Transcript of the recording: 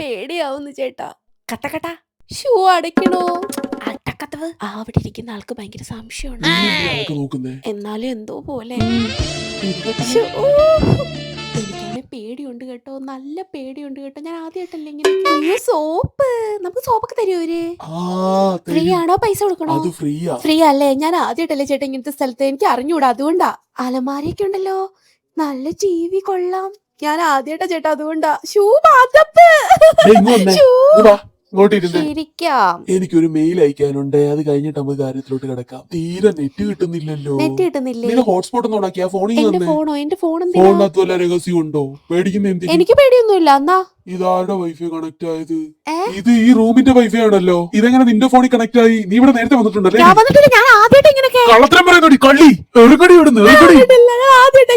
പേടിയാവുന്നു ചേട്ടാ. കട്ട കട്ട. ഷൂ അടയ്ക്കണോ? അടക്കത്തവ് ആ അവിടെ ഇരിക്കുന്ന ആൾക്ക് ഭയങ്കര സംശയമാണ്. എന്നാലും എന്തോ പോലെ. എനിക്കാണെ പേടിയുണ്ട് കേട്ടോ. നല്ല പേടിയുണ്ട് കേട്ടോ. ഞാൻ ആദ്യമായിട്ടല്ലേ ഇങ്ങനെ സോപ്പ്. നമുക്ക് സോപ്പൊക്കെ തരൂര് ഫ്രീ ആണോ? പൈസ കൊടുക്കണോ? അത് ഫ്രീയാ. ഫ്രീ അല്ലേ? ഞാൻ ആദ്യമായിട്ടല്ലേ ചേട്ടാ ഇങ്ങനത്തെ സ്ഥലത്ത്. എനിക്ക് അറിഞ്ഞൂടാ. അതുകൊണ്ടാ. അലമാരിയൊക്കെ ഉണ്ടല്ലോ. നല്ല ടി വി കൊള്ളാം. ഞാൻ ആദ്യമായിട്ടാ ചേട്ടാ അതുകൊണ്ടാ. ഷൂ ഇങ്ങ് ഷൂ. ഇരിക്കാം എനിക്കൊരു മെയിൽ അയക്കാനുണ്ട്. അത് കഴിഞ്ഞിട്ട് നമുക്ക് കാര്യത്തിലോട്ട് കിടക്കാം. തീരെ നെറ്റ് കിട്ടുന്നില്ലല്ലോ. നെറ്റ് കിട്ടുന്നില്ലേ? ഹോട്ട്സ്പോട്ട് ഒന്ന് ഉണക്കിയാ ഫോണിൽ എന്റെ ഫോണോ? എന്റെ ഫോൺ ഫോണിനകത്ത് വല്ല രഹസ്യം ഉണ്ടോ പേടിക്കുന്ന എന്തിനാ? എനിക്ക് പേടിയൊന്നുമില്ല. എന്നാ? ഇതാരുടെ വൈഫൈ കണക്ട് ആയത്? ഇത് ഈ റൂമിന്റെ വൈഫൈ ആണല്ലോ. ഇതെങ്ങനെ നിന്റെ ഫോണിൽ കണക്ട് ആയി? നീ ഇവിടെ നേരത്തെ വന്നിട്ടുണ്ടല്ലേ? കള്ളത്തരം പറയുന്നോടി കള്ളി. എറുകടി ഇവിടുന്ന് എറുകടി. ആദ്യമായിട്ട്